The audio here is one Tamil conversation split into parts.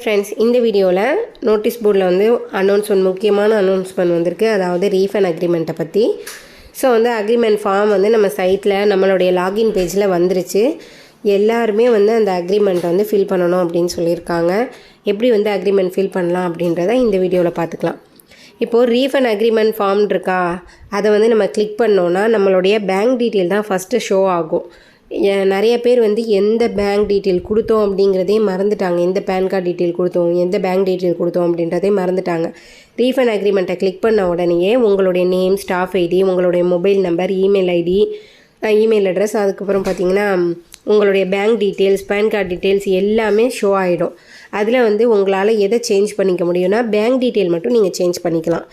ஃப்ரெண்ட்ஸ் இந்த வீடியோவில் நோட்டீஸ் போர்டில் வந்து அனௌன்ஸ்மெண்ட் முக்கியமான அனௌன்ஸ்மெண்ட் வந்திருக்கு. அதாவது ரீஃபண்ட் அக்ரிமெண்ட்டை பற்றி ஸோ வந்து அக்ரிமெண்ட் ஃபார்ம் வந்து நம்ம சைட்டில் நம்மளுடைய லாகின் பேஜில் வந்துருச்சு. எல்லாருமே வந்து அந்த அக்ரிமெண்ட்டை வந்து ஃபில் பண்ணணும் அப்படின்னு சொல்லியிருக்காங்க. எப்படி வந்து அக்ரிமெண்ட் ஃபில் பண்ணலாம் அப்படின்றத இந்த வீடியோவில் பார்த்துக்கலாம் இப்போது ரீஃபண்ட் அக்ரிமெண்ட் ஃபார்ம் இருக்கா? அதை வந்து நம்ம கிளிக் பண்ணோன்னா நம்மளுடைய பேங்க் டீட்டெயில் தான் ஃபஸ்ட்டு ஷோ ஆகும். நிறைய பேர் வந்து எந்த பேங்க் டீட்டெயில் கொடுத்தோம் அப்படிங்கிறதே மறந்துட்டாங்க. எந்த பேன் கார்டு டீட்டெயில் கொடுத்தோம் எந்த பேங்க் டீட்டெயில் கொடுத்தோம் அப்படின்றதே மறந்துட்டாங்க. ரீஃபண்ட் அக்ரிமெண்ட்டை கிளிக் பண்ண உடனேயே உங்களுடைய நேம் ஸ்டாஃப் ஐடி உங்களுடைய mobile number email ID email address அதுக்கப்புறம் பார்த்தீங்கன்னா உங்களுடைய bank details PAN card details எல்லாமே ஷோ ஆகிடும் அதில் வந்து உங்களால் எதை சேஞ்ச் பண்ணிக்க முடியும்னா பேங்க் டீட்டெயில் மட்டும் நீங்கள் சேஞ்ச் பண்ணிக்கலாம்.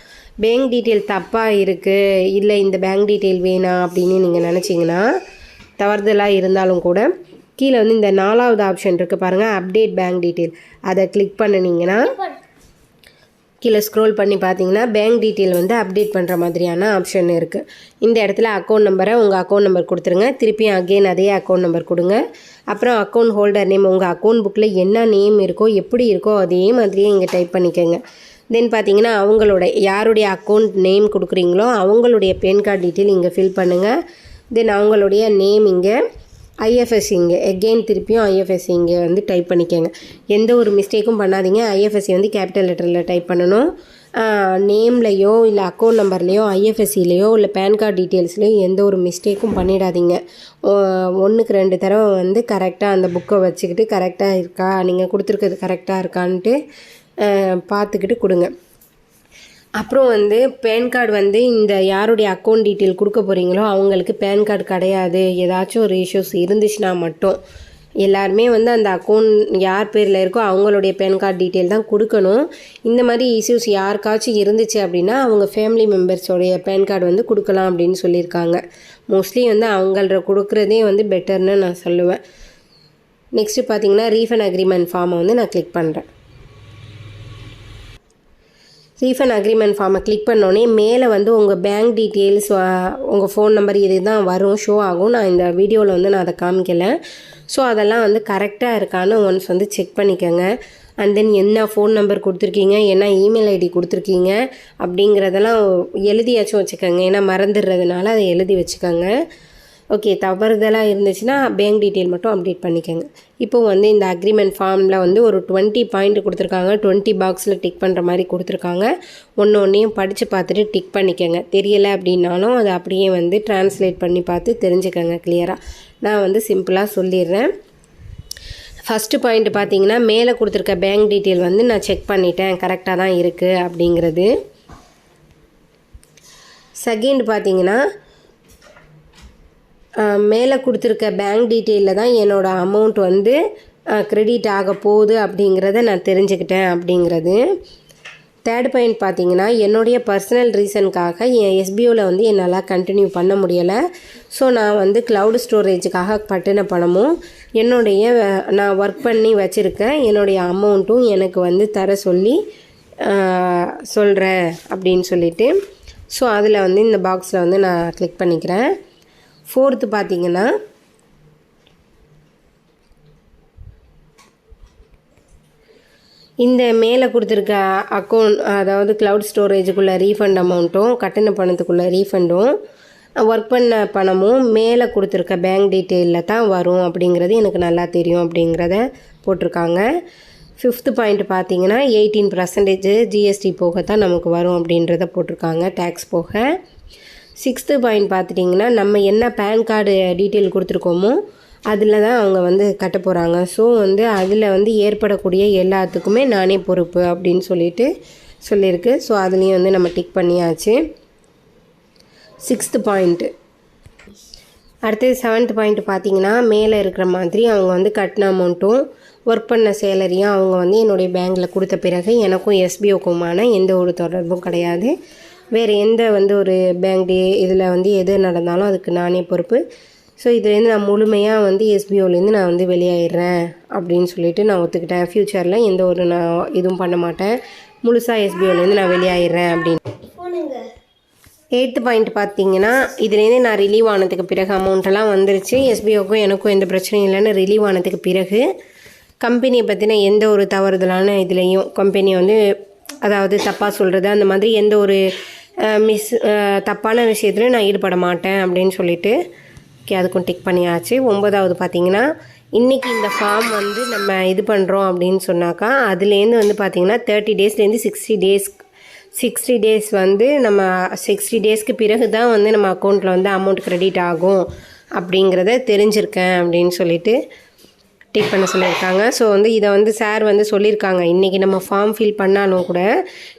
பேங்க் டீட்டெயில் தப்பாக இருக்குது இல்லை இந்த பேங்க் டீட்டெயில் வேணாம் அப்படின்னு நீங்கள் நினச்சிங்கன்னா தவறுதலாக இருந்தாலும் கூட கீழே வந்து இந்த நாலாவது ஆப்ஷன் இருக்குது பாருங்கள் அப்டேட் பேங்க் டீட்டெயில் அதை கிளிக் பண்ணினீங்கன்னா கீழே ஸ்க்ரோல் பண்ணி பார்த்தீங்கன்னா பேங்க் டீட்டெயில் வந்து அப்டேட் பண்ணுற மாதிரியான ஆப்ஷன் இருக்குது இந்த இடத்துல அக்கௌண்ட் நம்பரை உங்கள் அக்கௌண்ட் நம்பர் கொடுத்துருங்க. திருப்பியும் அகெயின் அதே அக்கௌண்ட் நம்பர் கொடுங்க. அப்புறம் அக்கௌண்ட் ஹோல்டர் நேம் உங்கள் அக்கௌண்ட் புக்கில் என்ன நேம் இருக்கோ எப்படி இருக்கோ அதே மாதிரியே இங்கே டைப் பண்ணிக்கோங்க. தென் பார்த்தீங்கன்னா அவங்களோட யாருடைய அக்கௌண்ட் நேம் கொடுக்குறீங்களோ அவங்களுடைய பேன் கார்டு டீட்டெயில் இங்கே ஃபில் பண்ணுங்கள் தென் அவங்களுடைய நேம் இங்கே ஐஎஃப்எஸ் இங்கே. எகெயின் திருப்பியும் ஐஎஃப்எஸ் இங்கே வந்து டைப் பண்ணிக்கோங்க. எந்த ஒரு மிஸ்டேக்கும் பண்ணாதீங்க. ஐஎஃப்எஸ்சி வந்து கேபிட்டல் லெட்டரில் டைப் பண்ணணும். நேம்லையோ இல்லை அக்கௌண்ட் நம்பர்லேயோ ஐஎஃப்எஸ்சிலேயோ இல்லை பேன் கார்டு டீட்டெயில்ஸ்லேயோ எந்த ஒரு மிஸ்டேக்கும் பண்ணிடாதீங்க. ஒன்றுக்கு ரெண்டு தடவை வந்து கரெக்டாக அந்த புக்கை வச்சுக்கிட்டு கரெக்டாக இருக்கா? நீங்கள் கொடுத்துருக்கிறது கரெக்டாக இருக்கான்ட்டு பார்த்துக்கிட்டு கொடுங்க. அப்புறம் வந்து பேன் கார்டு வந்து இந்த யாருடைய அக்கௌண்ட் டீட்டெயில் கொடுக்க போகிறீங்களோ அவங்களுக்கு பேன் கார்டு கிடையாது. ஏதாச்சும் ஒரு இஷ்யூஸ் இருந்துச்சுன்னா மட்டும். எல்லாருமே வந்து அந்த அக்கௌண்ட் யார் பேரில் இருக்கோ அவங்களுடைய பேன் கார்டு டீட்டெயில் தான் கொடுக்கணும். இந்த மாதிரி இஷ்யூஸ் யாருக்காச்சும் இருந்துச்சு அப்படின்னா அவங்க ஃபேமிலி மெம்பர்ஸோடைய பேன் கார்டு வந்து கொடுக்கலாம் அப்படின்னு சொல்லியிருக்காங்க. மோஸ்ட்லி வந்து அவங்கள கொடுக்குறதே வந்து பெட்டர்னு நான் சொல்லுவேன். நெக்ஸ்ட்டு பார்த்தீங்கன்னா ரீஃபண்ட் அக்ரிமெண்ட் ஃபார்மை வந்து நான் கிளிக் பண்ணுறேன் ரீஃபண்ட் அக்ரிமெண்ட் ஃபார்மை கிளிக் பண்ணோடனே மேலே வந்து உங்கள் பேங்க் டீட்டெயில்ஸ் உங்கள் ஃபோன் நம்பர் இது தான் வரும் ஷோ ஆகும். நான் இந்த வீடியோவில் வந்து நான் அதை காமிக்கலை. ஸோ அதெல்லாம் வந்து கரெக்டாக இருக்கான்னு ஒன்ஸ் வந்து செக் பண்ணிக்கோங்க. அண்ட் தென் என்ன ஃபோன் நம்பர் கொடுத்துருக்கீங்க என்ன இமெயில் ஐடி கொடுத்துருக்கீங்க அப்படிங்கிறதெல்லாம் எழுதியாச்சும் வச்சுக்கோங்க. ஏன்னா மறந்துடுறதுனால அதை எழுதி வச்சுக்கோங்க. ஓகே தவறுதலாக இருந்துச்சுன்னா பேங்க் டீட்டெயில் மட்டும் அப்டேட் பண்ணிக்கோங்க. இப்போ வந்து இந்த அக்ரிமெண்ட் ஃபார்மில் வந்து ஒரு டுவெண்ட்டி பாயிண்ட் கொடுத்துருக்காங்க. டுவெண்ட்டி பாக்ஸில் டிக் பண்ணுற மாதிரி கொடுத்துருக்காங்க. ஒன்று ஒன்றையும் படித்து பார்த்துட்டு டிக் பண்ணிக்கோங்க. தெரியலை அப்படின்னாலும் அதை அப்படியே வந்து டிரான்ஸ்லேட் பண்ணி பார்த்து தெரிஞ்சுக்கோங்க கிளியராக நான் வந்து சிம்பிளாக சொல்லிடுறேன். ஃபஸ்ட்டு பாயிண்ட் பார்த்தீங்கன்னா மேலே கொடுத்துருக்க பேங்க் டீட்டெயில் வந்து நான் செக் பண்ணிட்டேன். கரெக்டாக தான் இருக்குது அப்படிங்கிறது. செகண்ட் பார்த்தீங்கன்னா மேலே கொடுத்துருக்க பேங்க் டீட்டெயிலில் தான் என்னோடய அமௌண்ட் வந்து க்ரெடிட் ஆக போகுது அப்படிங்கிறத நான் தெரிஞ்சுக்கிட்டேன் அப்படிங்கிறது. தேர்ட் பாயிண்ட் பார்த்தீங்கன்னா என்னுடைய பர்சனல் ரீசனுக்காக என் எஸ்பிஓவில் வந்து என்னால் கண்டினியூ பண்ண முடியலை. ஸோ நான் வந்து க்ளவுட் ஸ்டோரேஜுக்காக பட்டின பணமும் என்னுடைய நான் ஒர்க் பண்ணி வச்சுருக்கேன் என்னுடைய அமௌண்ட்டும் எனக்கு வந்து தர சொல்லி சொல்கிறேன் அப்படின்னு சொல்லிவிட்டு ஸோ அதில் வந்து இந்த பாக்ஸில் வந்து நான் கிளிக் பண்ணிக்கிறேன். ஃபோர்த்து பார்த்தீங்கன்னா இந்த மேலே கொடுத்துருக்க அக்கௌண்ட் அதாவது க்ளவுட் ஸ்டோரேஜுக்குள்ளே ரீஃபண்ட் அமௌண்ட்டும் கட்டின பணத்துக்குள்ளே ரீஃபண்டும் ஒர்க் பண்ண பணமும் மேலே கொடுத்துருக்க பேங்க் டீட்டெயிலில் தான் வரும் அப்படிங்கிறது எனக்கு நல்லா தெரியும் அப்படிங்கிறத போட்டிருக்காங்க. ஃபிஃப்த்து பாயிண்ட் பார்த்தீங்கன்னா எயிட்டீன் பர்சன்டேஜ் ஜிஎஸ்டி போக தான் நமக்கு வரும் அப்படின்றத போட்டிருக்காங்க டேக்ஸ் போக. சிக்ஸ்த்து பாயிண்ட் பார்த்துட்டிங்கன்னா நம்ம என்ன பேன் கார்டு டீட்டெயில் கொடுத்துருக்கோமோ அதில் தான் அவங்க வந்து கட்ட போகிறாங்க. ஸோ வந்து அதில் வந்து ஏற்படக்கூடிய எல்லாத்துக்குமே நானே பொறுப்பு அப்படின்னு சொல்லிட்டு சொல்லியிருக்கு. ஸோ அதுலேயும் வந்து நம்ம டிக் பண்ணியாச்சு. சிக்ஸ்த்து பாயிண்ட்டு அடுத்தது செவன்த் பாயிண்ட் பார்த்தீங்கன்னா மேலே இருக்கிற மாதிரி அவங்க வந்து கட்டின அமௌண்ட்டும் ஒர்க் பண்ண சேலரியும் அவங்க வந்து என்னுடைய பேங்கில் கொடுத்த பிறகு எனக்கும் எஸ்பிஓக்குமான எந்த ஒரு தொடர்பும் கிடையாது. வேறு எந்த வந்து ஒரு பேங்க் டே இதில் வந்து எது நடந்தாலும் அதுக்கு நானே பொறுப்பு. ஸோ இதுலேருந்து நான் முழுமையாக வந்து எஸ்பிஓலேருந்து நான் வந்து வெளியாயிடுறேன் அப்படின்னு சொல்லிட்டு நான் ஒத்துக்கிட்டேன். ஃப்யூச்சரில் எந்த ஒரு நான் இதுவும் பண்ண மாட்டேன். முழுசாக எஸ்பிஓலேருந்து நான் வெளியாயிடுறேன் அப்படின்னு. எயித்து பாயிண்ட் பார்த்தீங்கன்னா இதுலேருந்து நான் ரிலீவ் ஆனதுக்கு பிறகு அமௌண்ட்டெல்லாம் வந்துருச்சு. எஸ்பிஓக்கும் எனக்கும் எந்த பிரச்சனையும் இல்லைன்னு ரிலீவ் ஆனதுக்கு பிறகு கம்பெனியை பற்றின எந்த ஒரு தவறுதலான இதுலேயும் கம்பெனியை வந்து அதாவது தப்பாக சொல்கிறது அந்த மாதிரி எந்த ஒரு மிஸ் தப்பான விஷயத்துலையும் நான் ஈடுபட மாட்டேன் அப்படின்னு சொல்லிட்டு ஓகே அதுக்கும் டிக் பண்ணியாச்சு. ஒம்பதாவது பார்த்தீங்கன்னா இன்றைக்கி இந்த ஃபார்ம் வந்து நம்ம இது பண்ணுறோம் அப்படின்னு சொன்னாக்கா அதுலேருந்து வந்து பார்த்திங்கன்னா தேர்ட்டி டேஸ்லேருந்து சிக்ஸ்டி டேஸ் சிக்ஸ்டி டேஸ் வந்து நம்ம சிக்ஸ்டி டேஸ்க்கு பிறகு தான் வந்து நம்ம அக்கௌண்ட்டில் வந்து அமௌண்ட் க்ரெடிட் ஆகும் அப்படிங்கிறத தெரிஞ்சிருக்கேன் அப்படின்னு சொல்லிட்டு டிக் பண்ண சொல்லியிருக்காங்க. ஸோ வந்து இதை வந்து சார் வந்து சொல்லியிருக்காங்க. இன்றைக்கி நம்ம ஃபார்ம் ஃபில் பண்ணாலும் கூட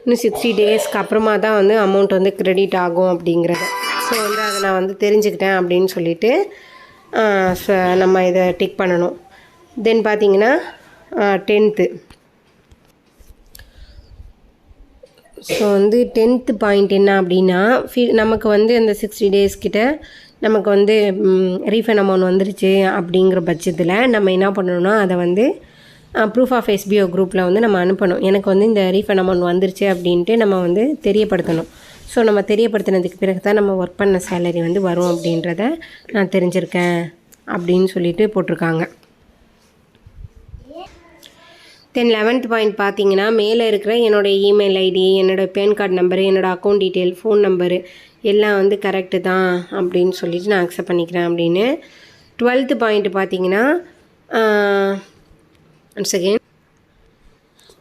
இன்னும் சிக்ஸ்டி டேஸ்க்கு அப்புறமா தான் வந்து அமௌண்ட் வந்து கிரெடிட் ஆகும் அப்படிங்கிறத. ஸோ வந்து அதை நான் வந்து தெரிஞ்சுக்கிட்டேன் அப்படின்னு சொல்லிட்டு நம்ம இதை டிக் பண்ணணும். தென் பார்த்தீங்கன்னா டென்த்து ஸோ வந்து டென்த்து பாயிண்ட் என்ன அப்படின்னா ஃபி நமக்கு வந்து அந்த சிக்ஸ்டி டேஸ் கிட்ட நமக்கு வந்து ரீஃபண்ட் அமௌண்ட் வந்துருச்சு அப்படிங்கிற பட்சத்தில் நம்ம என்ன பண்ணணும்னா அதை வந்து ப்ரூஃப் ஆஃப் எஸ்பிஓ குரூப்பில் வந்து நம்ம அனுப்பணும். எனக்கு வந்து இந்த ரீஃபண்ட் அமௌண்ட் வந்துருச்சு அப்படின்ட்டு நம்ம வந்து தெரியப்படுத்தணும். ஸோ நம்ம தெரியப்படுத்தினதுக்கு பிறகு தான் நம்ம ஒர்க் பண்ண சேலரி வந்து வரும் அப்படின்றத நான் தெரிஞ்சிருக்கேன் அப்படின்னு சொல்லிட்டு போட்டிருக்காங்க. தென் லெவன்த் பாயிண்ட் பார்த்தீங்கன்னா மேலே இருக்கிற என்னோட இமெயில் ஐடி என்னோட பேன் கார்டு நம்பரு என்னோடய அக்கௌண்ட் டீட்டெயில் ஃபோன் நம்பரு எல்லாம் வந்து கரெக்டு தான் அப்படின்னு சொல்லிட்டு நான் அக்செப்ட் பண்ணிக்கிறேன் அப்படின்னு. டுவெல்த்து பாயிண்ட் பார்த்தீங்கன்னா one second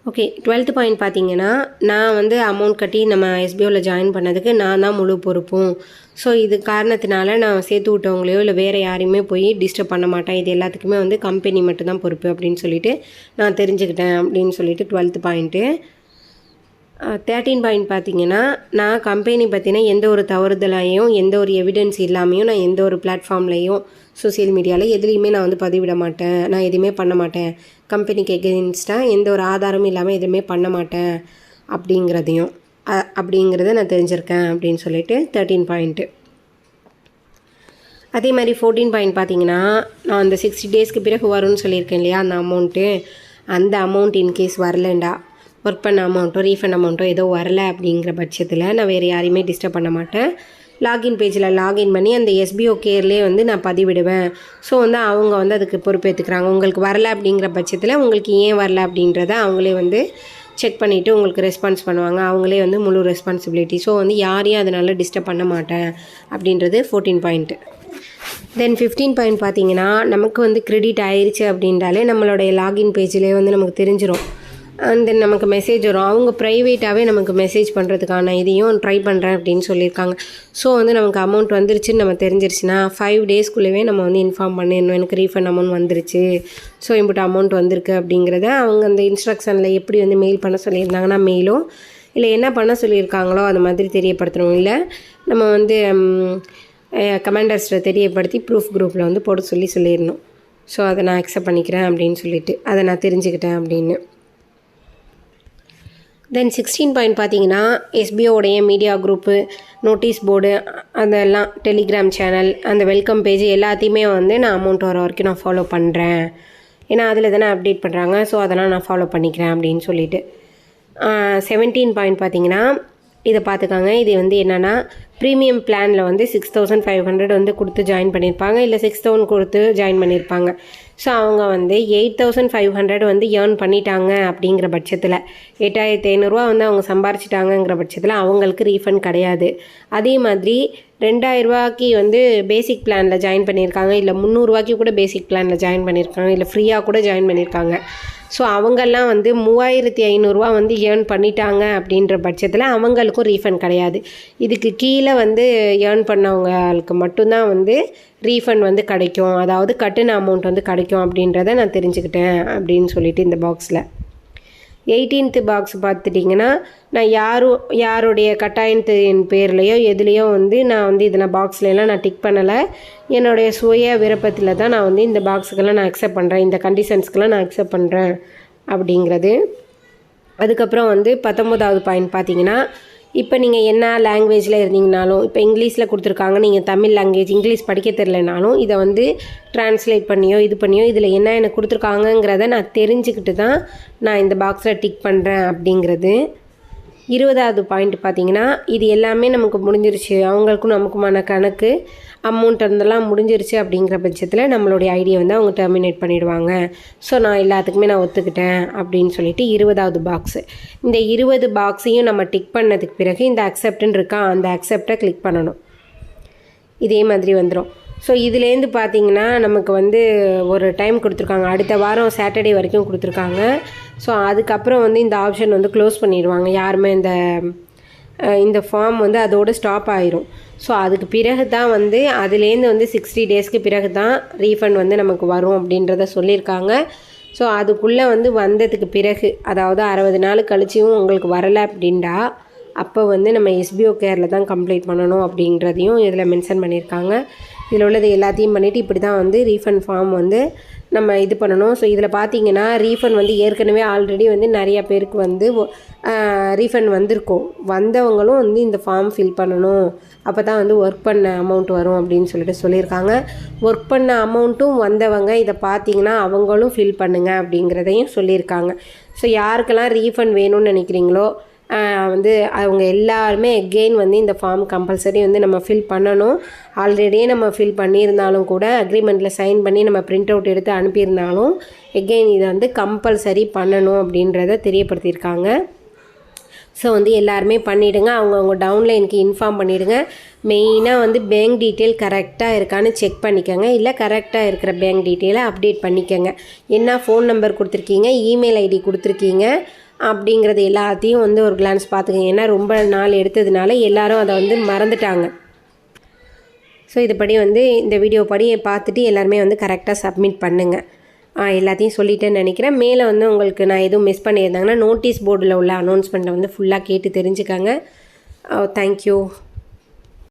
okay twelfth point பார்த்தீங்கன்னா நான் வந்து அமௌண்ட் கட்டி நம்ம எஸ்பிஓவில் ஜாயின் பண்ணதுக்கு நான் தான் முழு பொறுப்பும். ஸோ இது காரணத்தினால நான் சேர்த்து விட்டவங்களையோ இல்லை வேறு யாரையுமே போய் டிஸ்டர்ப் பண்ண மாட்டேன். இது எல்லாத்துக்குமே வந்து கம்பெனி மட்டும்தான் பொறுப்பு அப்படின்னு சொல்லிட்டு நான் தெரிஞ்சுக்கிட்டேன் அப்படின்னு சொல்லிட்டு டுவெல்த்து பாயிண்ட்டு தேர்ட்டீன் பாயிண்ட் பார்த்தீங்கன்னா நான் கம்பெனி பற்றின எந்த ஒரு தவறுதலையும் எந்த ஒரு எவிடன்ஸ் இல்லாமையும் நான் எந்த ஒரு பிளாட்ஃபார்ம்லேயும் சோசியல் மீடியாவில் எதுலேயுமே நான் வந்து பதிவிட மாட்டேன். நான் எதுவுமே பண்ண மாட்டேன். கம்பெனிக்கு எகெயின்ஸ்டாக எந்த ஒரு ஆதாரமும் இல்லாமல் எதுவுமே பண்ண மாட்டேன் அப்படிங்கிறதையும். அப்படிங்கிறத நான் தெரிஞ்சிருக்கேன் அப்படின்னு சொல்லிட்டு தேர்ட்டீன் பாயிண்ட்டு அதே மாதிரி ஃபோர்டீன் பாயிண்ட் பார்த்தீங்கன்னா நான் அந்த சிக்ஸ்டி டேஸ்க்கு பிறகு வரும்னு சொல்லியிருக்கேன் இல்லையா அந்த அமௌண்ட்டு அந்த அமௌண்ட் இன்கேஸ் வரலண்டா. ஒர்க் பண்ண அமௌண்ட்டோ ரீஃபண்ட் அமௌண்ட்டோ ஏதோ வரல அப்படிங்கிற பட்சத்தில் நான் வேறு யாரையுமே டிஸ்டர்ப் பண்ண மாட்டேன். லாகின் பேஜில் லாகின் பண்ணி அந்த எஸ்பிஓ கேர்லேயே வந்து நான் பதிவிடுவேன். ஸோ வந்து அவங்க வந்து அதுக்கு பொறுப்பேற்றுக்கிறாங்க உங்களுக்கு வரல அப்படிங்கிற பட்சத்தில் உங்களுக்கு ஏன் வரல அப்படின்றத அவங்களே வந்து செக் பண்ணிவிட்டு உங்களுக்கு ரெஸ்பான்ஸ் பண்ணுவாங்க. அவங்களே வந்து முழு ரெஸ்பான்சிபிலிட்டி ஸோ வந்து யாரையும் அதனால் டிஸ்டர்ப் பண்ண மாட்டேன் அப்படின்றது fourteen point then fifteen point பார்த்தீங்கன்னா நமக்கு வந்து கிரெடிட் ஆயிடுச்சு அப்படின்றாலே நம்மளுடைய லாகின் பேஜ்லேயே வந்து நமக்கு தெரிஞ்சிடும் அண்ட் தென் நமக்கு மெசேஜ் வரும். அவங்க ப்ரைவேட்டாகவே நமக்கு மெசேஜ் பண்ணுறதுக்கான இதையும் ட்ரை பண்ணுறேன் அப்படின்னு சொல்லியிருக்காங்க. ஸோ வந்து நமக்கு அமௌண்ட் வந்துருச்சுன்னு நம்ம தெரிஞ்சிருச்சுன்னா ஃபைவ் டேஸ்க்குள்ளேயே நம்ம வந்து இன்ஃபார்ம் பண்ணிடணும். எனக்கு ரீஃபண்ட் அமௌண்ட் வந்துருச்சு. ஸோ இம்புட்டு அமௌண்ட் வந்திருக்கு அப்படிங்கிறத அவங்க அந்த இன்ஸ்ட்ரக்ஷனில் எப்படி வந்து மெயில் பண்ண சொல்லியிருந்தாங்கன்னா மெயிலோ இல்லை என்ன பண்ண சொல்லியிருக்காங்களோ அது மாதிரி தெரியப்படுத்தணும். இல்லை நம்ம வந்து கமாண்டர்ஸ்ட்டை தெரியப்படுத்தி ப்ரூஃப் குரூப்பில் வந்து போட சொல்லி சொல்லிடணும். ஸோ அதை நான் அக்செப்ட் பண்ணிக்கிறேன் அப்படின்னு சொல்லிட்டு அதை நான் தெரிஞ்சுக்கிட்டேன் அப்படின்னு. தென் சிக்ஸ்டீன் பாயிண்ட் பார்த்தீங்கன்னா எஸ்பிஓடைய மீடியா குரூப்பு நோட்டீஸ் போர்டு அதெல்லாம் டெலிகிராம் சேனல் அந்த வெல்கம் பேஜ் எல்லாத்தையுமே வந்து நான் அமௌண்ட் வர வரைக்கும் நான் ஃபாலோ பண்ணுறேன் ஏன்னா அதில் தானே அப்டேட் பண்ணுறாங்க ஸோ அதெல்லாம் நான் ஃபாலோ பண்ணிக்கிறேன் அப்படின்னு சொல்லிட்டு. செவன்டீன் பாயிண்ட் பார்த்தீங்கன்னா இதை பார்த்துக்காங்க. இது வந்து என்னென்னா ப்ரீமியம் பிளானில் வந்து சிக்ஸ் தௌசண்ட் ஃபைவ் ஹண்ட்ரட் வந்து கொடுத்து ஜாயின் பண்ணியிருப்பாங்க. இல்லை சிக்ஸ் தௌசண்ட் கொடுத்து ஜாயின் பண்ணியிருப்பாங்க. ஸோ அவங்க வந்து எயிட் தௌசண்ட் ஃபைவ் ஹண்ட்ரட் வந்து ஏர்ன் பண்ணிட்டாங்க அப்படிங்கிற பட்சத்தில் எட்டாயிரத்தி ஐநூறுரூவா வந்து அவங்க சம்பாரிச்சிட்டாங்கங்கிற பட்சத்தில் அவங்களுக்கு ரீஃபண்ட் கிடையாது. அதே மாதிரி ரெண்டாயிரரூவாக்கி வந்து பேசிக் பிளானில் ஜாயின் பண்ணியிருக்காங்க. இல்லை முந்நூறுரூவாய்க்கு கூட பேசிக் பிளானில் ஜாயின் பண்ணியிருக்காங்க. இல்லை ஃப்ரீயாக கூட ஜாயின் பண்ணியிருக்காங்க. ஸோ அவங்கெல்லாம் வந்து மூவாயிரத்தி ஐநூறுரூவா வந்து ஏர்ன் பண்ணிட்டாங்க அப்படின்ற பட்சத்தில் அவங்களுக்கும் ரீஃபண்ட் கிடையாது. இதுக்கு கீழே வந்து ஏர்ன் பண்ணவங்களுக்கு மட்டும்தான் வந்து ரீஃபண்ட் வந்து கிடைக்கும். அதாவது கட்டுன அமௌண்ட் வந்து கிடைக்கும் அப்படின்றத நான் தெரிஞ்சுக்கிட்டேன் அப்படின்னு சொல்லிட்டு இந்த பாக்ஸில் எயிட்டீன்த்து பாக்ஸ் பார்த்துட்டிங்கன்னா நான் யாரும் யாருடைய கட்டாயத்தின் பேர்லையோ எதுலேயோ வந்து நான் வந்து இதில் பாக்ஸ்லாம் நான் டிக் பண்ணலை. என்னுடைய சுய விருப்பத்தில் தான் நான் வந்து இந்த பாக்ஸுக்கெல்லாம் நான் அக்செப்ட் பண்ணுறேன் இந்த கண்டிஷன்ஸ்க்கெல்லாம் நான் அக்செப்ட் பண்ணுறேன் அப்படிங்கிறது. அதுக்கப்புறம் வந்து பத்தொம்போதாவது பாயிண்ட் பார்த்தீங்கன்னா இப்போ நீங்கள் என்ன லாங்குவேஜில் இருந்தீங்கனாலும் இப்போ இங்கிலீஷில் கொடுத்துருக்காங்க நீங்கள் தமிழ் லாங்குவேஜ் இங்கிலீஷ் படிக்க தெரிலனாலும் இதை வந்து ட்ரான்ஸ்லேட் பண்ணியோ இது பண்ணியோ இதில் என்ன எனக்கு கொடுத்துருக்காங்கங்கிறத நான் தெரிஞ்சுக்கிட்டு தான் நான் இந்த பாக்ஸில் டிக் பண்ணுறேன் அப்படிங்கிறது. இருபதாவது பாயிண்ட் பார்த்தீங்கன்னா இது எல்லாமே நமக்கு முடிஞ்சிருச்சு. அவங்களுக்கும் நமக்குமான கணக்கு அமௌண்ட் இருந்தெல்லாம் முடிஞ்சிருச்சு அப்படிங்கிற பட்சத்தில் நம்மளுடைய ஐடியை வந்து அவங்க டெர்மினேட் பண்ணிடுவாங்க. ஸோ நான் எல்லாத்துக்குமே நான் ஒத்துக்கிட்டேன் அப்படின்னு சொல்லிட்டு இருபதாவது பாக்ஸு இந்த இருபது பாக்ஸையும் நம்ம டிக் பண்ணதுக்கு பிறகு இந்த அக்செப்டுன்னு இருக்கா அந்த அக்செப்டை கிளிக் பண்ணணும். இதே மாதிரி வந்துடும் ஸோ இதுலேருந்து பார்த்தீங்கன்னா நமக்கு வந்து ஒரு டைம் கொடுத்துருக்காங்க. அடுத்த வாரம் சாட்டர்டே வரைக்கும் கொடுத்துருக்காங்க. ஸோ அதுக்கப்புறம் வந்து இந்த ஆப்ஷன் வந்து க்ளோஸ் பண்ணிடுவாங்க. யாருமே இந்த இந்த ஃபார்ம் வந்து அதோட ஸ்டாப் ஆயிரும். ஸோ அதுக்கு பிறகு தான் வந்து அதுலேருந்து வந்து சிக்ஸ்டி டேஸ்க்கு பிறகு தான் ரீஃபண்ட் வந்து நமக்கு வரும் அப்படின்றத சொல்லியிருக்காங்க. ஸோ அதுக்குள்ளே வந்து வந்ததுக்கு பிறகு அதாவது அறுபது நாள் கழிச்சியும் உங்களுக்கு வரலை அப்படின்டா அப்போ வந்து நம்ம எஸ்பிஓ கேரில் தான் கம்ப்ளீட் பண்ணணும் அப்படின்றதையும் இதில் மென்ஷன் பண்ணியிருக்காங்க. இதில் உள்ளது எல்லாத்தையும் பண்ணிவிட்டு இப்படி தான் வந்து ரீஃபண்ட் ஃபார்ம் வந்து நம்ம இது பண்ணணும். ஸோ இதில் பார்த்தீங்கன்னா ரீஃபண்ட் வந்து ஏற்கனவே ஆல்ரெடி வந்து நிறையா பேருக்கு வந்து ரீஃபண்ட் வந்திருக்கும். வந்தவங்களும் வந்து இந்த ஃபார்ம் ஃபில் பண்ணணும். அப்போ தான் வந்து ஒர்க் பண்ண அமௌண்ட் வரும் அப்படின்னு சொல்லிட்டு சொல்லியிருக்காங்க. ஒர்க் பண்ண அமௌண்ட்டும் வந்தவங்க இதை பார்த்தீங்கன்னா அவங்களும் ஃபில் பண்ணுங்க அப்படிங்கிறதையும் சொல்லியிருக்காங்க. ஸோ யாருக்கெல்லாம் ரீஃபண்ட் வேணும்னு நினைக்கிறீங்களோ வந்து அவங்க எல்லாருமே எகெயின் வந்து இந்த ஃபார்ம் கம்பல்சரி வந்து நம்ம ஃபில் பண்ணணும். ஆல்ரெடியே நம்ம ஃபில் பண்ணியிருந்தாலும் கூட அக்ரிமெண்ட்டில் சைன் பண்ணி நம்ம பிரிண்ட் அவுட் எடுத்து அனுப்பியிருந்தாலும் எகெயின் இதை வந்து கம்பல்சரி பண்ணணும் அப்படின்றத தெரியப்படுத்தியிருக்காங்க. ஸோ வந்து எல்லாருமே பண்ணிவிடுங்க அவங்கவுங்க டவுன்லைனுக்கு இன்ஃபார்ம் பண்ணிவிடுங்க மெயினாக வந்து பேங்க் டீட்டெயில் கரெக்டாக இருக்கான்னு செக் பண்ணிக்கோங்க. இல்லை கரெக்டாக இருக்கிற பேங்க் டீட்டெயிலை அப்டேட் பண்ணிக்கோங்க. என்ன ஃபோன் நம்பர் கொடுத்துருக்கீங்க? இமெயில் ஐடி கொடுத்துருக்கீங்க? அப்படிங்கிறது எல்லாத்தையும் வந்து ஒரு கிளான்ஸ் பார்த்துக்கோங்க. ஏன்னா ரொம்ப நாள் எடுத்ததுனால எல்லாரும் அதை வந்து மறந்துட்டாங்க. ஸோ இதுபடி வந்து இந்த வீடியோ படி பார்த்துட்டு எல்லாருமே வந்து கரெக்டாக சப்மிட் பண்ணுங்கள் எல்லாத்தையும் சொல்லிட்டேன்னு நினைக்கிறேன். மேலே வந்து உங்களுக்கு நான் எதுவும் மிஸ் பண்ணியிருந்தாங்கன்னா நோட்டீஸ் போர்டில் உள்ள அனௌன்ஸ்மெண்ட்டை வந்து ஃபுல்லாக கேட்டு தெரிஞ்சுக்காங்க. Thank you oh,